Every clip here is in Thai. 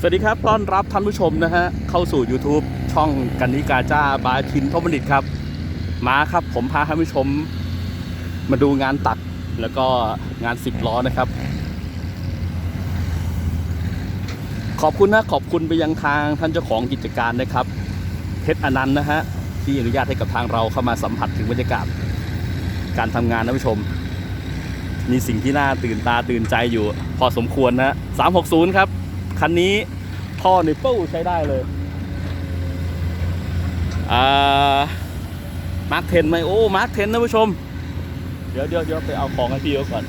สวัสดีครับ ต้อนรับท่านผู้ชมนะฮะ เข้าสู่ YouTube ช่องกันนิกาจ้าบาชินทบดิตครับ มาครับผมพาท่านผู้ชม มาดูงานตัดแล้วก็งานสิบล้อนะครับ ขอบคุณนะขอบคุณไปยังทางท่านเจ้าของกิจการนะครับ เพชรอนันต์นะฮะ ที่อนุญาตให้กับทางเราเข้ามาสัมผัสถึงบรรยากาศ การทำงานนะผู้ชม มีสิ่งที่น่าตื่นตาตื่นใจอยู่ พอสมควรนะ360 ครับ คันนี้ท่อในปู้ใช้ได้เลยอ่ามาร์คเทนไหมโอ้มาร์คเทนนะผู้ชม เดี๋ยวเดี๋ยวเดี๋ยวไปเอาของให้พี่เขาก่อน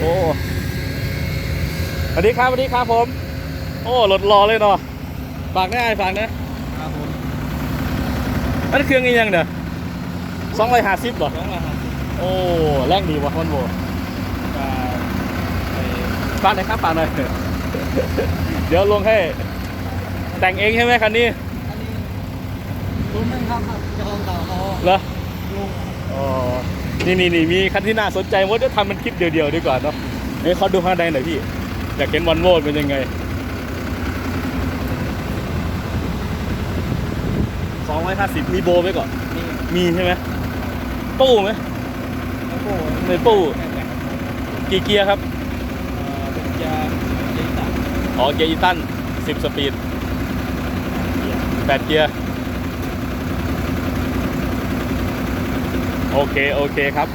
โอ้ส วัสดีครับสวัสดีครับผม โอ้รถรอเลยเนาะฝากได้ฝากนะครับผมอันนเครื่องอีกยังเด้อสองร้อยห้าสิบบ่สองร้อยห้าสิบโอ้แรงดีว่ะมันโบบาทไปฝากหน่อยครับฝากหน่อยเดี๋ยวลงให้ แต่งเองใช่ไหมคันนี้อันนี้รู้ไหมครับครับเจ้าของเก่าเขาเหรอลุงอ๋อนี่นี่นี่มีคันที่น่าสนใจว่าจะทำมันคลิปเดียวๆดีกว่าเนาะเฮ้ยเขาดูข้างในหน่อยพี่ อยากเห็นวันโวเป็นยังไงสองร้อยห้าสิบมีโบไหมก่อน นี่มีใช่ไหมปู้ไหมแล้วก็ไม่ปู้กี่เกียร์ครับเอ่อเป็นยาเจตันอ๋อเกียร์อีตันสิบสปีดแปดเกียร์โอเค โอเคครับ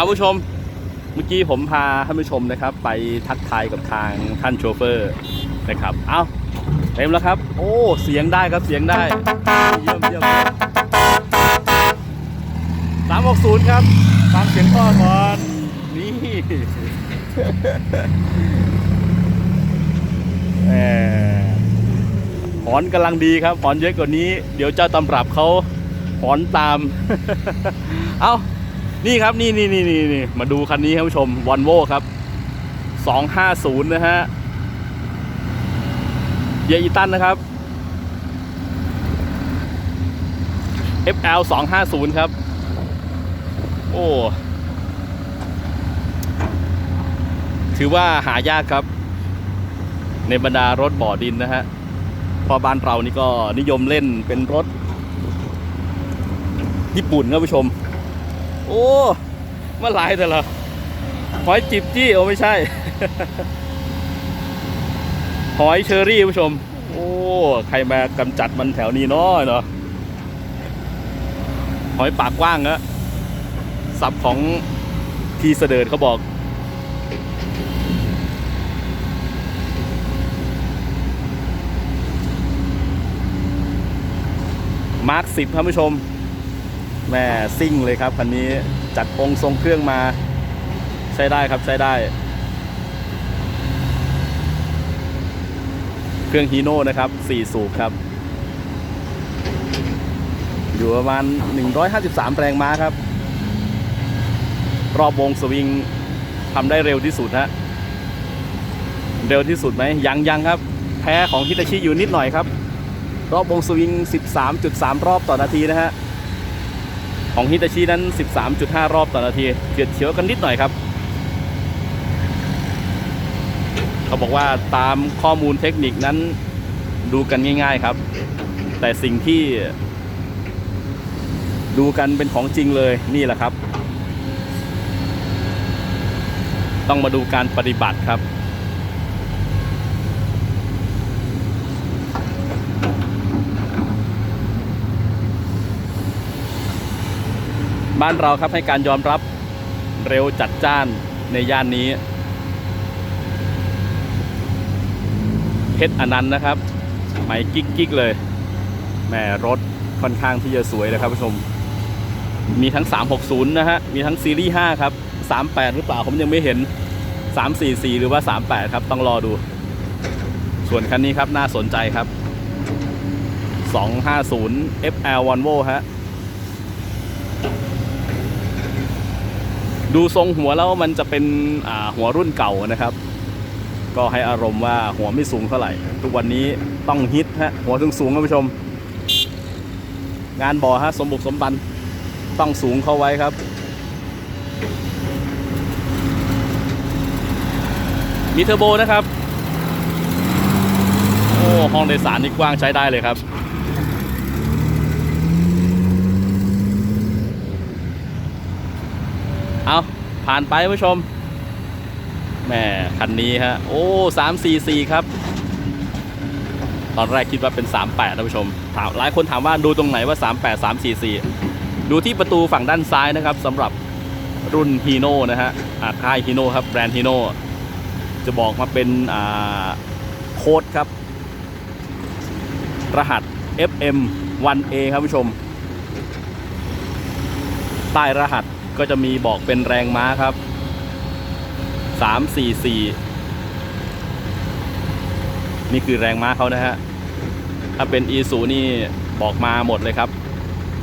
เอาผู้ชม เมื่อกี้ผมพาท่านผู้ชมนะครับ ไปทักทายกับทางท่านโชเฟอร์นะครับ เอาเต็มแล้วครับ โอ้เสียงได้ครับเสียงได้เยี่ยมเยี่ยมสามหกศูนย์ครับฟังเสียงพ่อก่อนนี่แหมหอนกำลังดีครับหอนเยอะกว่านี้ เดี๋ยวเจ้าตำรับเขาหอนตาม เอ้า นี่ครับนี่นี่นี่นี่นี่มาดูคันนี้ครับผู้ชมวอลโวครับ250นย์นะฮะเยอีตันนะครับ FL 250 ครับ โอ้ ถือว่าหายากครับ ในบรรดารถบ่อดินนะฮะ พอบ้านเรานี่ก็นิยมเล่นเป็นรถ ญี่ปุ่นครับผู้ชม โอ้เมื่อไหรแต่ละหอยจิบจี้โอ้ไม่ใช่ หอยเชอรี่ผู้ชม โอ้ใครมากำจัดมันแถวนี้น้อยเนาะหอยปากกว้างนะสับของทีเสดิร์ดเขาบอก มาร์คสิบครับผู้ชม แม่ซิ่งเลยครับคันนี้จัดองค์ทรงเครื่องมา ใช้ได้ครับใช้ได้ เครื่องฮีโน่นะครับ4สูบครับ อยู่ประมาณ 153 แรงม้าครับ รอบวงสวิงทำได้เร็วที่สุดฮะเร็วที่สุดไหมยังยังครับ แพ้ของฮิตาชิอยู่นิดหน่อยครับ รอบวงสวิง 13.3 รอบต่อนาทีนะฮะ ของฮิตาชินั้น 13.5 รอบต่อนาทีเฉียดเฉียวกันนิดหน่อยครับ เขาบอกว่าตามข้อมูลเทคนิคนั้นดูกันง่าย ๆครับ แต่สิ่งที่ดูกันเป็นของจริงเลยนี่แหละครับ ต้องมาดูการปฏิบัติครับ บ้านเราครับให้การยอมรับเร็วจัดจ้านในย่านนี้เพชรอนันต์นะครับไหมกิ๊กกิ๊กๆเลยแหมรถค่อนข้างที่จะสวยเลยครับผู้ชม มีทั้ง 360 นะฮะ มีทั้งซีรีส์ 5 ครับ 38 หรือเปล่าผมยังไม่เห็น 344 หรือว่า 38 ครับ ต้องรอดู ส่วนคันนี้ครับน่าสนใจครับ 250 FL Volvo ฮะ ดูทรงหัวแล้วมันจะเป็นหัวรุ่นเก่านะครับ ก็ให้อารมณ์ว่าหัวไม่สูงเท่าไหร่ ทุกวันนี้ต้องฮิตฮะหัวสูงสูงครับผู้ชม งานบ่อฮะสมบุกสมบันต้องสูงเข้าไว้ครับ มีเทอร์โบนะครับ โอ้ห้องโดยสารนี่กว้างใช้ได้เลยครับ เอา ผ่านไปผู้ชมแหม่คันนี้ฮะโอ้สามสี่สี่ครับ ตอนแรกคิดว่าเป็น 38ท่านผู้ชมถามหลายคนถามว่าดูตรงไหนว่า 38 344 ดูที่ประตูฝั่งด้านซ้ายนะครับสำหรับรุ่นฮีโน่นะฮะอ่าค่ายฮีโน่ครับแบรนด์ฮีโน่จะบอกมาเป็นอ่าโค้ดครับ รหัส FM 1A ครับผู้ชมใต้รหัส ก็จะมีบอกเป็นแรงม้าครับ 344 นี่คือแรงม้าเขานะฮะ ถ้าเป็น e สูนี่บอกมาหมดเลยครับ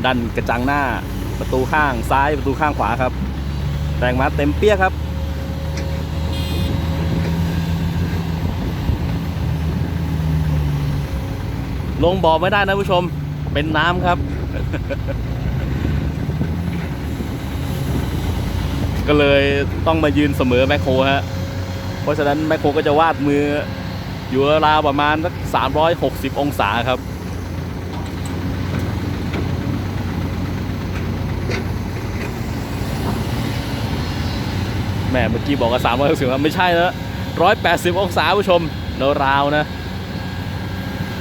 ดันกระจังหน้าประตูข้างซ้ายประตูข้างขวาครับ แรงม้าเต็มเปี้ยครับลงบ่อไม่ได้นะผู้ชม เป็นน้ำครับ ก็เลยต้องมายืนเสมอแมคโครฮะ เพราะฉะนั้นแมคโครก็จะวาดมืออยู่ราวประมาณสัก360 องศาครับ แหมเมื่อกี้บอกว่า360ไม่ใช่แล้ว180 องศาผู้ชมราวๆนะ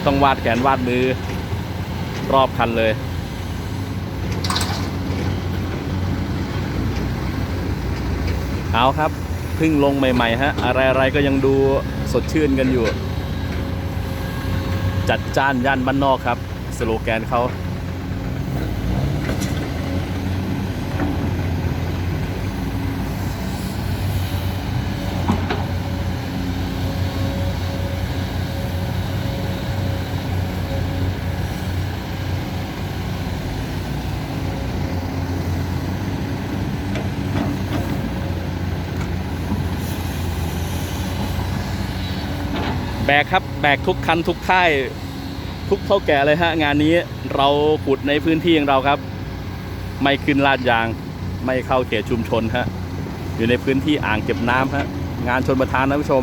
ต้องวาดแขนวาดมือรอบคันเลย เอาครับเพิ่งลงใหม่ๆฮะอะไรๆก็ยังดูสดชื่นกันอยู่ จัดจ้านย่านบ้านนอกครับ สโลแกนเขา แบกครับแบกทุกคันทุกค่าย ทุกเท่าแก่เลยฮะ งานนี้เราขุดในพื้นที่ของเราครับ ไม่ขึ้นลาดยาง ไม่เข้าเขตชุมชนฮะ อยู่ในพื้นที่อ่างเก็บน้ำฮะ งานชนประทานนะผู้ชม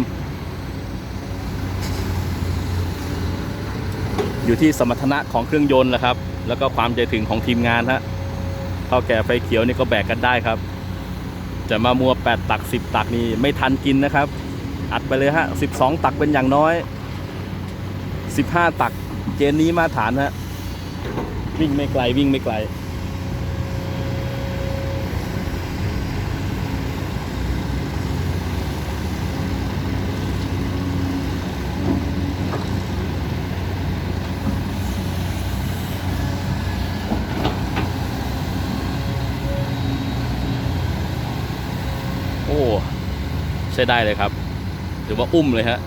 อยู่ที่สมรรถนะของเครื่องยนต์แหละครับ แล้วก็ความใจถึงของทีมงานฮะเท่าแก่ไฟเขียวนี่ก็แบกกันได้ครับ จะมามัว8ตัก10ตักนี่ไม่ทันกินนะครับ อัดไปเลยฮะ 12 ตักเป็นอย่างน้อย 15 ตักเกณฑ์นี้มาฐานฮะ วิ่งไม่ไกลวิ่งไม่ไกล โอ้ ใช้ได้เลยครับ ถือว่าอุ้มเลยฮะ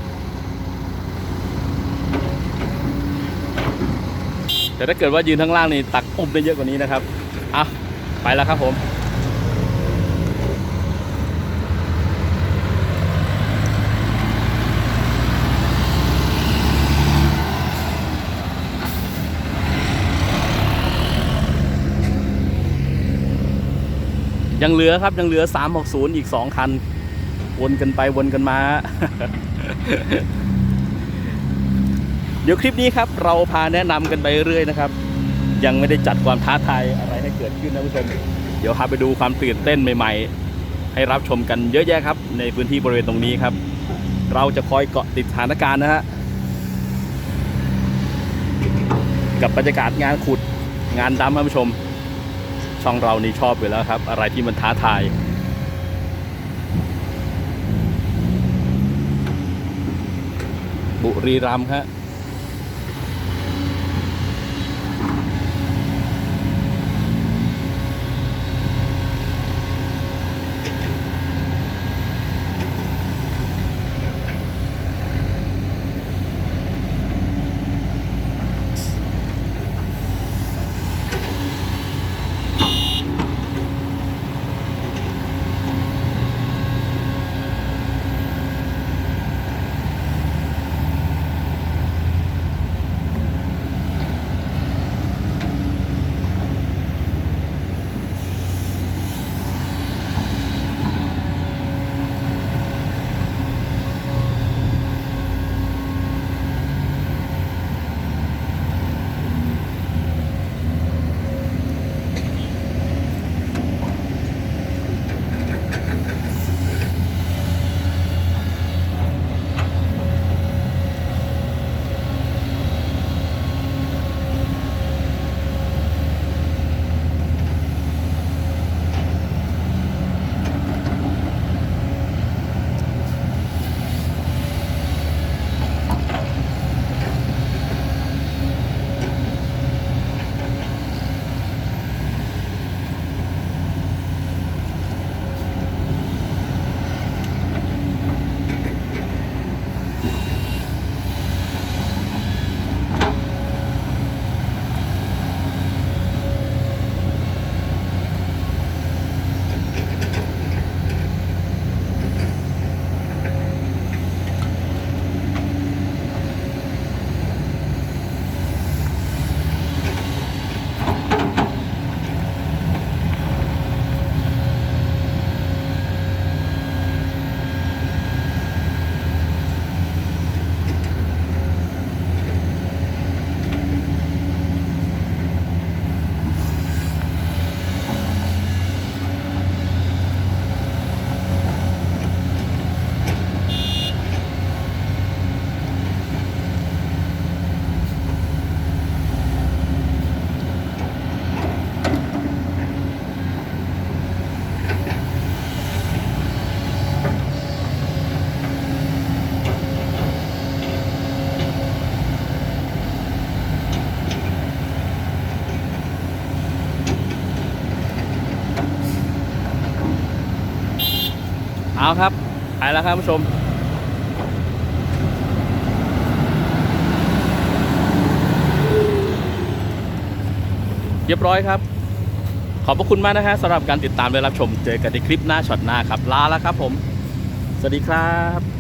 แต่ถ้าเกิดว่ายืนข้างล่างนี่ตักอุ้มได้เยอะกว่านี้นะครับอะไปแล้วครับผมยังเหลือครับ ยังเหลือ 360 อีก 2 คัน วนกันไปวนกันมา เดี๋ยวคลิปนี้ครับ เราพาแนะนำกันไปเรื่อยนะครับ ยังไม่ได้จัดความท้าทายอะไรให้เกิดขึ้นนะผู้ชมเดี๋ยวพาไปดูความตื่นเต้นใหม่ ๆ ให้รับชมกันเยอะแยะครับ ในในพื้นที่บริเวณตรงนี้ครับ เราจะคอยเกาะติดสถานการณ์นะฮะกับบรรยากาศงานขุดงานดำท่านผู้ชม ช่องเรานี่ชอบอยู่แล้วครับ อะไรที่มันท้าทาย บุรีรัมย์ฮะ เอาครับไปแล้วครับผู้ชมเรียบร้อยครับ ขอบพระคุณมากนะฮะสำหรับการติดตามและรับชมเจอกันในคลิปหน้าช็อตหน้าครับ ลาแล้วครับผม สวัสดีครับ